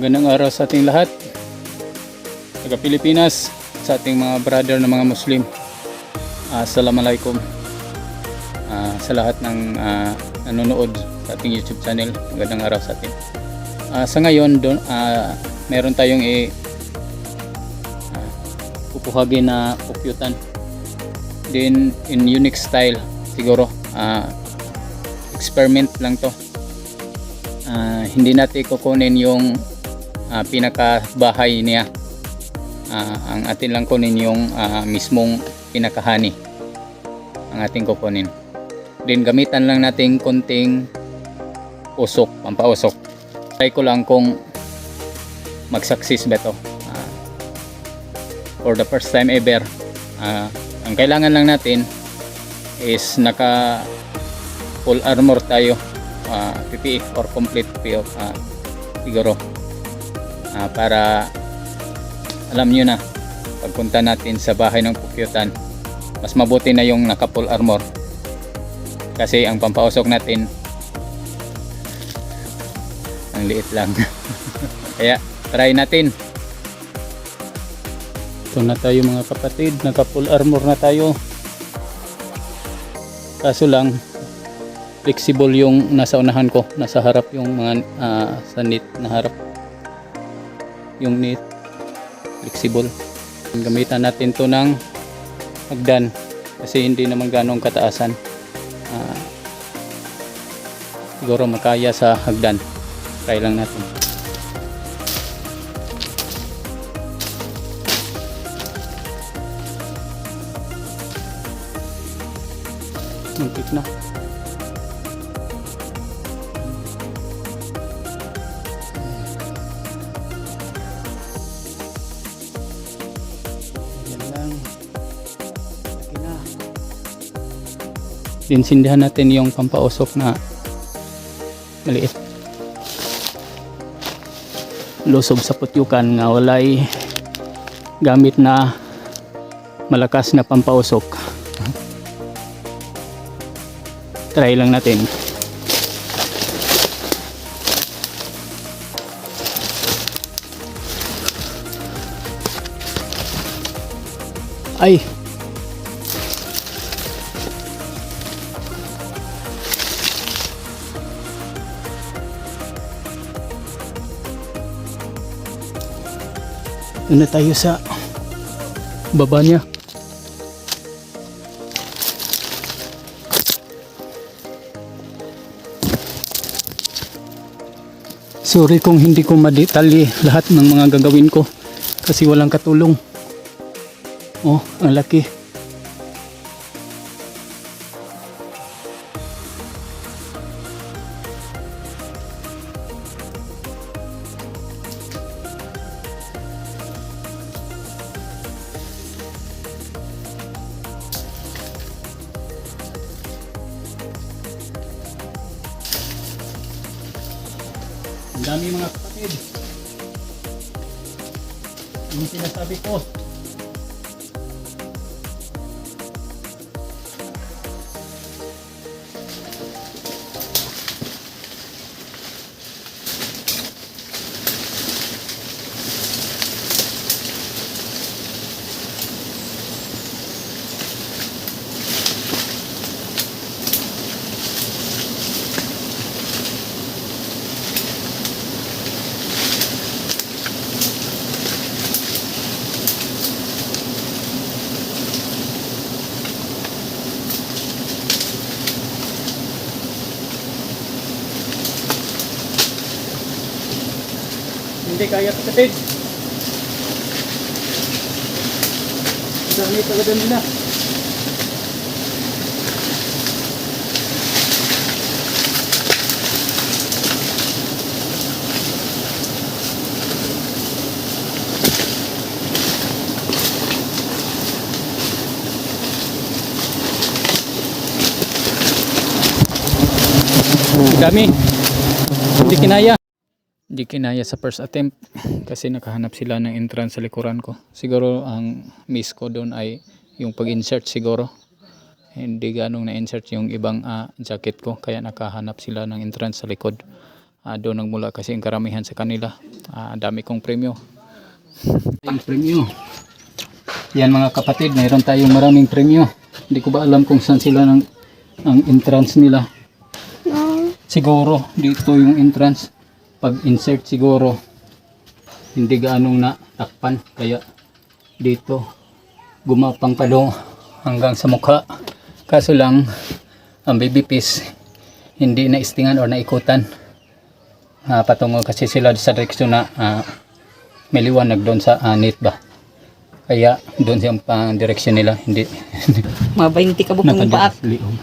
Magandang araw sa ating lahat. Taga Pilipinas, sa ating mga brother na mga Muslim. Ah, Assalamualaikum. Ah, sa lahat ng ah, nanonood sa ating YouTube channel. Magandang araw sa atin. Ah, sa ngayon, don, ah, meron tayong i ah, pupuhagin na pukyutan. Din in unique style siguro. Ah, experiment lang to. Ah, hindi natin kukunin yung ah, pinakabahay niya. Ah, ang atin lang kunin yung ah, mismong pinakahani. Ang ating kukunin. Then gamitan lang natin konting usok, pampausok. Try ko lang kung mag-success ba ito. Ah, for the first time ever, ah, ang kailangan lang natin is naka full armor tayo uh, PPE or complete PPE uh, siguro Ah, para alam nyo na pagpunta natin sa bahay ng pukyutan mas mabuti na yung naka full armor. Kasi ang pampausok natin ang liit lang. Kaya try natin. Ito na tayo mga kapatid. Naka full armor na tayo. Kaso lang flexible yung nasa unahan ko. Nasa harap yung mga ah, sa net na harap yung net flexible. Gamitan natin to ng hagdan kasi hindi naman ganong kataasan. Ah, siguro makaya sa hagdan. Try lang natin. Muntik na Dinsindihan natin yung pampausok na maliit. Lusob sa putyukan nga walay gamit na malakas na pampausok. Try lang natin. Ay, Doon na tayo sa baba niya. Sorry kung hindi ko madetalye lahat ng mga gagawin ko kasi walang katulong. Oh, ang laki. Ang dami mga kapatid. Yung sinasabi ko. Hindi kaya kapatid. Ang Dami talaga nila. Dami. Hindi kinaya. Hindi kinaya sa first attempt kasi nakahanap sila ng entrance sa likuran ko. Siguro ang miss ko doon ay yung pag-insert siguro. Hindi ganong na-insert yung ibang ah, jacket ko kaya nakahanap sila ng entrance sa likod. Ah, doon nagmula kasi ang karamihan sa kanila. Ah, dami kong premyo. Yung premyo. Yan mga kapatid, mayroon tayong maraming premyo. Hindi ko ba alam kung saan sila ng ang entrance nila. Siguro dito yung entrance. Pag insert siguro hindi gaanong natakpan kaya dito gumapang pa hanggang sa mukha. Kaso lang ang baby fish hindi na istingan or naikutan. Ah, patungo kasi sila sa direksyon na ah, may liwanag doon sa anit ba. Kaya doon siyang pang direksyon nila, hindi 20 ka bukong paak. nakaliom.